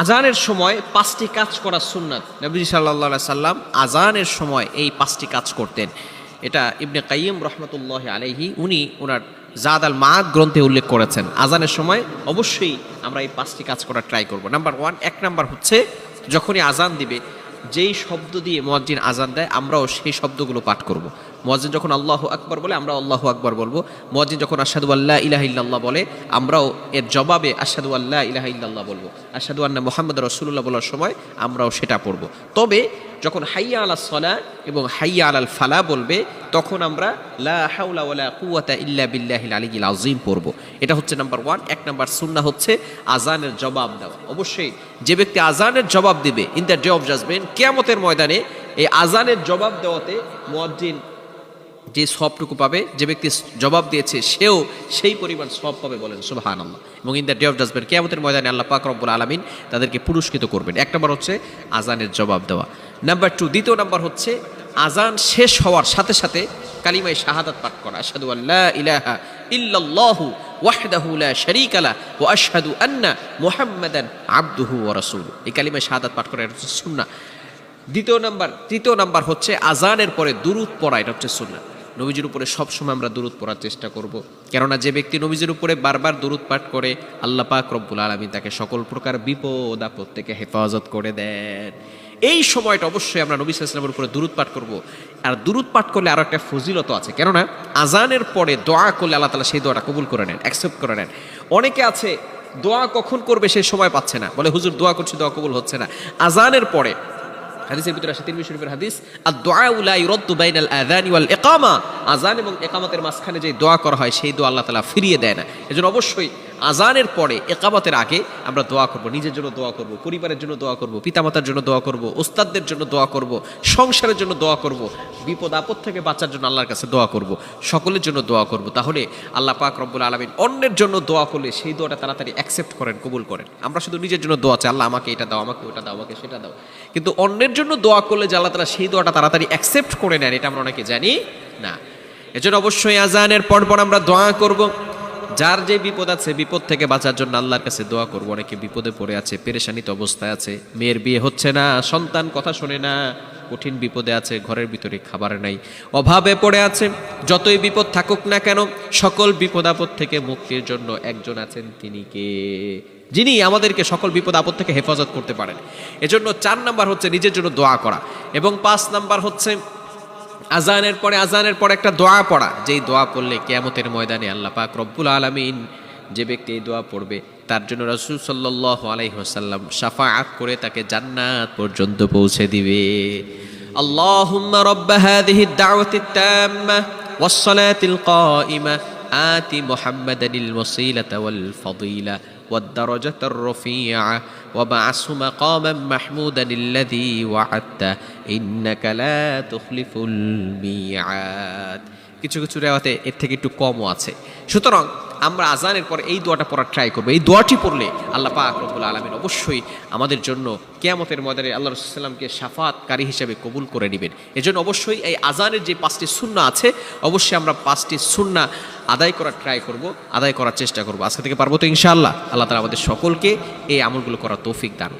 আজানের সময় পাঁচটি কাজ করা সুন্নাত। নবী সাল্লা সাল্লাম আজানের সময় এই পাঁচটি কাজ করতেন। এটা ইবনে কাইম রহমতুল্লাহ আলহি উনি ওনার জাদ আল মাদ গ্রন্থে উল্লেখ করেছেন। আজানের সময় অবশ্যই আমরা এই পাঁচটি কাজ করা ট্রাই করব। নাম্বার ওয়ান এক নাম্বার হচ্ছে যখনই আজান দিবে যেই শব্দ দিয়ে মোয়াজ্জিন আজান দেয়, আমরাও সেই শব্দগুলো পাঠ করব। মোয়াজ্জিন যখন আল্লাহ আকবর বলে আমরা আল্লাহ আকবর বলব। মোয়াজ্জিন যখন আসাদু আল্লাহ ইলাহ ইল্লাল্লাহ বলে, আমরাও এর জবাবে আসাদু আল্লাহ ইলাহ ইল্লাল্লাহ বলব। আসাদু আন্না মোহাম্মদ রসুল্লাহ বলার সময় আমরাও সেটা পড়ব। তবে যখন হাইয়া আলা সলা এবং হাইয়া আলাল ফালা বলবে, তখন আমরা লা হাউলা ওয়ালা কুওয়াতা ইল্লা বিল্লাহিল আলিয়িল আযীম পড়ব। এটা হচ্ছে নাম্বার ওয়ান। এক নাম্বার সুন্না হচ্ছে আজানের জবাব দেওয়া। অবশ্যই যে ব্যক্তি আজানের জবাব দিবে in the day of judgement কেয়ামতের ময়দানে এই আজানের জবাব দেওয়াতে মুয়াজ্জিন যে সবটুকু পাবে, যে ব্যক্তি জবাব দিয়েছে, সেও সেই পরিমাণ সব পাবে বলেন সুবাহান আল্লাহ এবং in the day of judgement কেয়ামতের ময়দানে আল্লাহ পাক রব্বুল আলমিন তাদেরকে পুরস্কৃত করবেন। এক নম্বর হচ্ছে আজানের জবাব দেওয়া। নাম্বার টু দ্বিতীয় নাম্বার হচ্ছে, আজান শেষ হওয়ার সাথে সাথে কালিমায় শাহাদাত পাঠ করা। আশহাদু আল্লাহ ইলাহা ইল্লাল্লাহু ওয়াহদাহু লা শারীকা ওয়া আশহাদু আন্না মুহাম্মাদান আবদুহু ওয়া রাসূলুহু। এই কালিমায় শাহাদাত পাঠ করা এটা হচ্ছে সুন্নাহ। দ্বিতীয় নাম্বার তৃতীয় নাম্বার হচ্ছে আজানের পরে দুরুদ পড়া, এটা হচ্ছে সুন্নাহ। নবীজির উপরে সবসময় আমরা দুরুদ পড়ার চেষ্টা করব। কেননা যে ব্যক্তি নবীজির উপরে বারবার দুরুদ পাঠ করে, আল্লাহ পাক রব্বুল আলমী তাকে সকল প্রকার বিপদ আপদ থেকে হেফাজত করে দেন। এই সময়টা অবশ্যই আমরা নবী সাল্লামের উপরে দুরুদ পাঠ করব। আর দুরুদ পাঠ করলে আরও একটা ফজিলত আছে। কেননা আজানের পরে দোয়া করলে আল্লাহ তালা সেই দোয়াটা কবুল করে নেন অ্যাকসেপ্ট করে নেন। অনেকে আছে, দোয়া কখন করবে সেই সময় পাচ্ছে না। বলে, হুজুর, দোয়া করছি, দোয়া কবুল হচ্ছে না। আজানের পরে, হাদিসের ভিতরে আসে তিরমিজি শরীফের হাদিস আর দোয়া উলা ইউরদ্দু বাইনাল আযান ওয়াল ইকামা। আজান এবং ইকামতের মাঝখানে যে দোয়া করা হয়, সেই দোয়া আল্লাহ তালা ফিরিয়ে দেয় না। এজন্য অবশ্যই আজানের পরে, একামতের আগে আমরা দোয়া করব, নিজের জন্য দোয়া করব, পরিবারের জন্য দোয়া করব, পিতামাতার জন্য দোয়া করব, ওস্তাদদের জন্য দোয়া করব, সংসারের জন্য দোয়া করব, বিপদ আপদ থেকে বাঁচার জন্য আল্লাহর কাছে দোয়া করব, সকলের জন্য দোয়া করব। তাহলে আল্লাহ পাক রব্বুল আলমিন অন্যের জন্য দোয়া করলে সেই দোয়াটা তাড়াতাড়ি অ্যাকসেপ্ট করেন, কবুল করেন। আমরা শুধু নিজের জন্য দোয়া চাই, আল্লাহ আমাকে এটা দাও, আমাকে ওটা দাও, আমাকে সেটা দাও। কিন্তু অন্যের জন্য দোয়া করলে যে আল্লাহ তালা সেই দোয়াটা তাড়াতাড়ি অ্যাকসেপ্ট করে নেন, এটা আমরা অনেকে জানি না। এজন্য অবশ্যই আজানের পর পর আমরা দোয়া করব। যার যে বিপদ আছে, বিপদ থেকে বাঁচার জন্য আল্লাহর কাছে দোয়া করব। অনেকে বিপদে পড়ে আছে, পেরেশানিত অবস্থায় আছে। মেয়ের বিয়ে হচ্ছে না, সন্তান কথা শোনে না, কঠিন বিপদে আছে, ঘরের ভিতরে খাবার নাই, অভাবে পড়ে আছে। যতই বিপদ থাকুক না কেন, সকল বিপদ আপদ থেকে মুক্তির জন্য একজন আছেন তিনি কে? যিনি আমাদেরকে সকল বিপদ আপদ থেকে হেফাজত করতে পারেন। এজন্য চার নাম্বার হচ্ছে নিজের জন্য দোয়া করা এবং পাঁচ নাম্বার হচ্ছে আজানের পরে আজানের পরে একটা দোয়া পড়া যেই দোয়া পড়লে কেয়ামতের ময়দানে আল্লাহ পাক রব্বুল আলমিন যে ব্যক্তি এই দোয়া পড়বে তার জন্য রসুল সাল্লাহ আলাইসাল্লাম সাফাআত করে তাকে জান্নাত পর্যন্ত পৌঁছে দিবে اللهم رب هذه الدعوة التامة والصلاة القائمة آت محمدا الوسيلة والفضيلة والدرجة الرفيعة وبعثه مقاما محمودا الذي وعدته إنك لا تخلف الميعاد কিছু কিছু রেওয়াতে এর থেকে একটু কমও আছে সুতরাং আমরা আজানের পর এই দোয়াটা পড়ার ট্রাই করব। এই দোয়াটি পড়লে আল্লাহ পাক রব্বুল আলমিন অবশ্যই আমাদের জন্য কেয়ামতের ময়দানে আল্লাহ রসুল্লামকে সাফাতকারী হিসেবে কবুল করে নেবেন। এজন্য অবশ্যই এই আজানের যে পাঁচটি সুন্না আছে, অবশ্যই আমরা পাঁচটি সুন্না আদায় করার ট্রাই করব, আদায় করার চেষ্টা করব। আজকে থেকে পারব তো ইনশাআল্লাহ। আল্লাহ তালা আমাদের সকলকে এই আমলগুলো করার তৌফিক দান